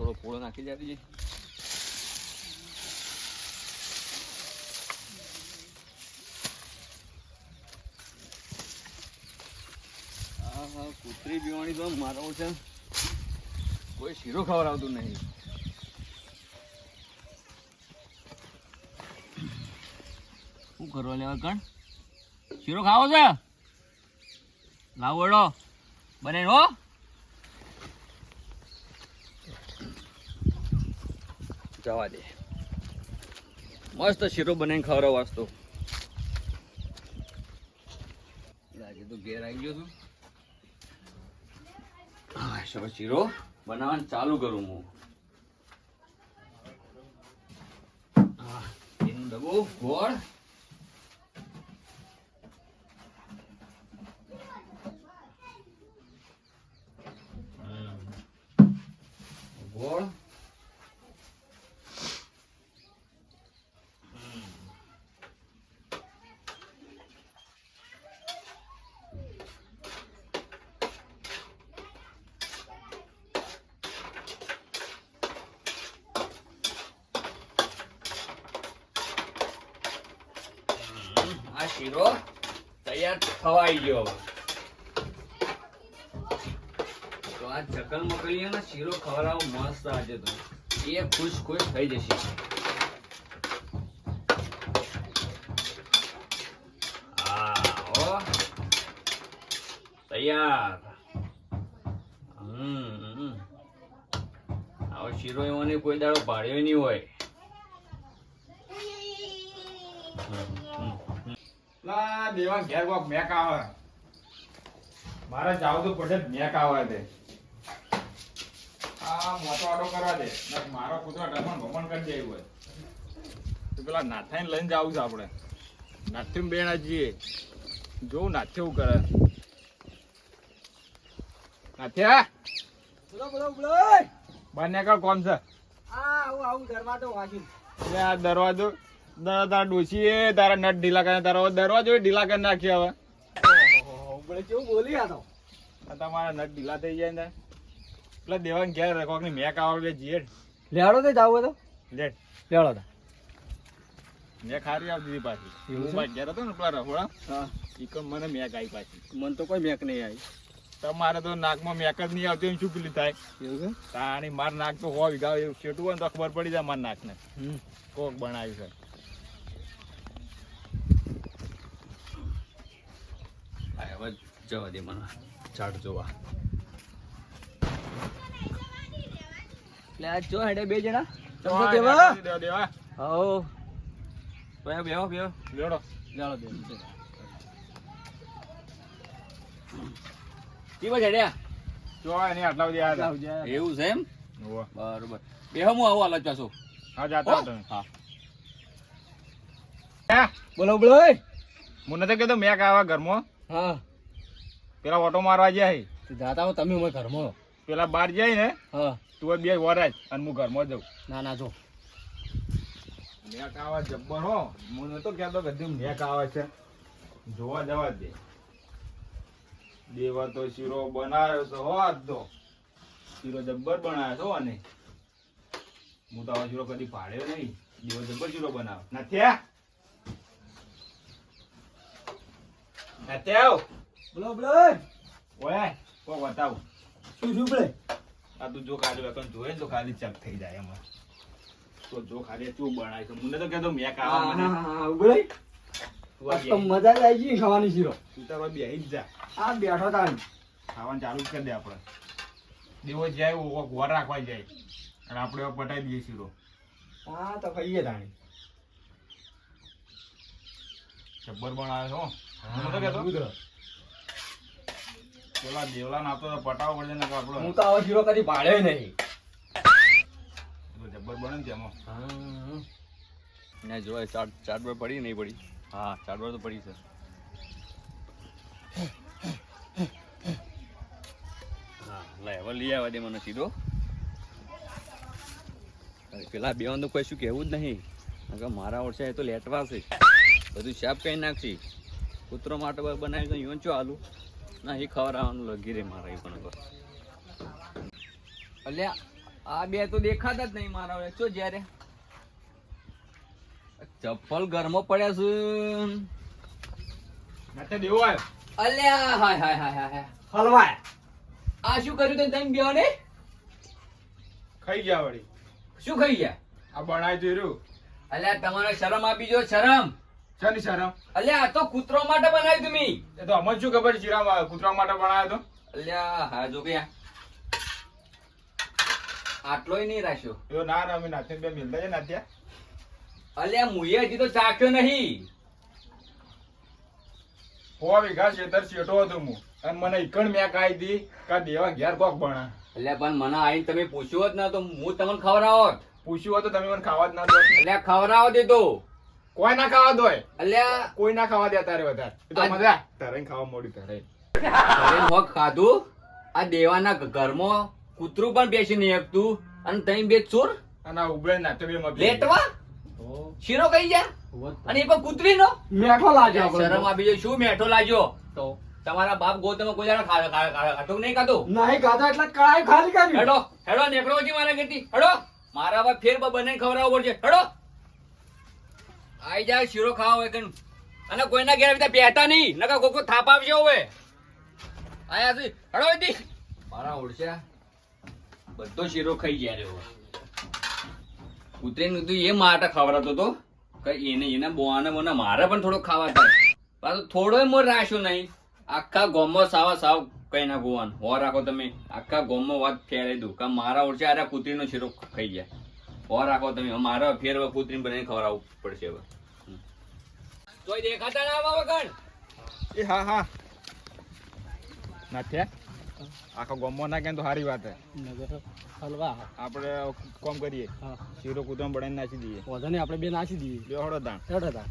થોડો પોળો નાખી જાય કૂતરી પીવાની તો મારો છે. કોઈ શીરો ખવડાવતું નહીં. શું કરવા લેવા કણ? શીરો ખાવો છે? લાવો બને હો જવા દે. મસ્ત શીરો બનાવીને ખવડાવ વાસ્તો. આજે તો ઘેર આવી ગયો છું. હવે શીરો બનાવવાનું ચાલુ કરું હું, એનું ડબ્બો, ગોળ. ગોળ. આ શીરો તૈયાર થવાઈ ગયો. તો આ ચકલ મકલીયાનો શીરો ખવડાવો મસ્ત આજે તો. એ ખુશ ખુશ થઈ જશે. તૈયાર. હમ. આવો શીરો એવો કોઈ દાડો ભાડ્યો નહીં હોય. લા દેવા ઘેર કોક મેક આવે. મારે જાવ તો પડે મેક આવે તે. આ મોટો આડો કરવા દે. મારો કૂતરો ડમણ ભમણ કરી દે એવું તો પેલા નાથાઈને લઈને જાવું છે આપણે નાથ્યું બેન જઈએ જોવું નાથ્યું કરે. નાથ્યા બોલો બોલો બોલો બંને કોણ છે? આ આવું આવું દરવાજો આ દરવાજો. દર- તારા ડોશીએ તારા નટ ઢીલા કરે તારો દરવાજો ઢીલા કરી નાખી હવે. બોલે કેવું બોલી આ તો તમારા નટ ઢીલા થઈ જાય ને. એટલે દેવાન ઘેર રાખો ની મેક આવે બે જીએડ લેડો તે જાવ તો? લેટ લેડો તા. મેં ખારી આવતી દીધી પાછી. હું છે? બાર ઘેર હતો ને પેલા રહોડા હા. ઈકમ મને મેક આવી પાછી. મને તો કોઈ મેક નહીં આવી તમારે તો નાકમાં મેક જ નહીં આવતી શું પેલી થાય? એવું છે? તાણી માર નાક તો હો વિગાવ એવું છેટું હોય તો ખબર પડી જાય માર નાકને. કોક બનાવ્યું છે. હવે જવા દે મને. ઝાડ જોવા. એટલે આ જો હેડે બે જણા. તો દેવા? નાખી દેવા દેવા. હો બેહો બેહો બેહો. લેવડો. ચાલો બે કેવા હેડ્યા જો એની આટલા બધી એવું છે એમ? બરોબર. બેહો હું આવું હાલત પાછો હા જાતા હો? તમે. હા? બોલો બોલો. હું નથી કહેતો મેક આવે ઘરમાં. હા. પેલા ઓટો મારવા જાય. જાતા હો તમે ઉમર ઘરમાં પેલા બહાર જાય ને હા. તું બે વરાજ અને હું ઘરમાં જઉં. ના ના જો. નેક આવા જબ્બર હો. હું નતો કહેતો કે હજુ નેક આવે છે. જોવા જવા દે. દેવા તો શીરો બનાવ્યો તો હો આજ તો. શીરો જબ્બર બનાવ્યો છો અને. હું તો આવા શીરો કદી પાડ્યો નહીં. દેવા જબ્બર શીરો બનાવ્યો નથી આ? નથી આવ બોલો બોલો ઓય કો બતાવ. શું શું બોલે? આ તું જો ખાલી વેકન જોયે તો ખાલી ચક થઈ જાય એમાં. તો જો ખાલી તું બનાય છે. મને તો કહેતો મેં કાવા મને હા હા બોલે. તું તો મજા જ આવી ગઈ ખાવાની શીરો. તું તારો બેહી જ જા. આ બેઠો તાણ. ખાવાનું ચાલુ જ કરી દે આપણે. દેવો જાય ઓકો ઘોર રાખવા જાય. અને આપણે પટાઈ દઈએ શીરો. હા તો ખાઈએ તાણી. જબ્બર બનાવે હો. મને તો કહેતો. પેલા દેવલા નાતો તો પટાવો પડશે ને આપડે. હું તો આવો શીરો કદી ભાડ્યો નહીં. તો જબ્બર બને ને તેમાં. ને જોવાય ચાટ ચાટ પર પડી નહીં પડી? હા ચાટ પર તો પડી છે. હા લે હવે લઈ આવવા દે મને સીધો. પેલા બે તો કોઈ શું કહેવું જ નહીં. મારા ઓળશે એ તો લેટવા છે. બધું શાપ કઈ નાખશી. કૂતરો માટે બનાવી તો ઈવન આલુ. ના એ ખવડાવવાનું લગી રે મારા એ પણ. અલ્યા આ બે તો દેખાતા જ નહીં મારા હવે. શું જ્યારે. ચપ્પલ ઘરમાં પડ્યા છે. દેવો આવ્યો અલ્યા હાય હાય હાય હાય હલવાય. આ શું કર્યું તમે બેઓ ને? ખાઈ ગયા વળી. શું ખાઈ ગયા? આ બનાવી દીધું. અલ્યા તમારે શરમ આપી જો શરમ. શાની શરમ અલ્યા આ તો કૂતરો માટે બનાવી તમે. એ તો અમને શું ખબર જીરા કૂતરા માટે બનાવ્યો તો? અલ્યા હા જો કે આટલોય નહીં રાખ્યો. એ ના ના અમે નાથે બે મિલતા છે નાથ્યા અલ્યા મુએ હજી તો ચાખ્યો નહીં. સો વીઘા છેતર છેટો હતો હું. અને મને ઈકણ મેં કાઈ દી કા દેવા ઘેર કોક ભણા. અલ્યા પણ મને આવીને તમે પૂછ્યું જ ન તો હું તમને ખવડાવત. પૂછ્યું હોત તો તમે મને ખાવા જ ના દો. એટલે ખવડાવો દેતો કોઈ ના ખાવા દોય અલ્યા કોઈ ના ખાવા દે તારે વધારે. એ તો મજા. તારે ખાવા મોડી તારે હોક ખાધું? આ દેવાના ઘરમાં કૂતરું પણ બેસી નહીં શકતું. અને તઈ બે ચોર? અને આ ના તો બે મબી લેટવા? શીરો કઈ જા અને એ પણ કૂતરીનો? મેઠો લાજો શરમ આવી જાય. શું મેઠો લાગ્યો? તો. તમારા બાપ ગોતમાં કોઈ જાણે ખાતો નહીં ખાતો નહીં ખાધા એટલે કાય ખાલી કર્યું. હેડો હેડો નેકળો જી મારા ઘેરથી. હેડો. મારા બાપ ફેર બને ખવડાવવો પડશે. હેડો. આઈ જાય શીરો ખાવા હોય અને કોઈના ઘેર આવી બેહતા નહીં નકા કોકો થાપ આવશે હવે. આયા છે હેડો અહીંથી. મારા ઓળશે, બધો શીરો ખાઈ ગયા રહ્યો કૂતરીને તું એ માટે ખવડાતો તો કે એને એના બોવાને મને મારે પણ થોડો ખાવા થાય પાછો થોડોય મોર રાખ્યો નહીં. આખા ગોમમાં સાવા સાવ કઈ ના ગોવાન. હો રાખો તમે. આખા ગોમમાં વાત ફેરાઈ દઉં. કે મારા ઓળશે આ કૂતરીનો શીરો ખાઈ જાય હો રાખો તમે. હવે મારે ફેર હવે કૂતરી બનાવીને ખવડાવવું પડશે હવે. કોઈ દેખાતા ના આવા વગર? એ હા હા. નાથે આખો ગામમાં ના કેમ તો સારી વાત હે. હલવા. આપણે કોમ કરીએ. હા. શીરો કૂતરા બનાવીને નાખી દઈએ. વધુ નહીં આપણે બે નાખી દઈએ. બે હળો દાણ. હેડો તા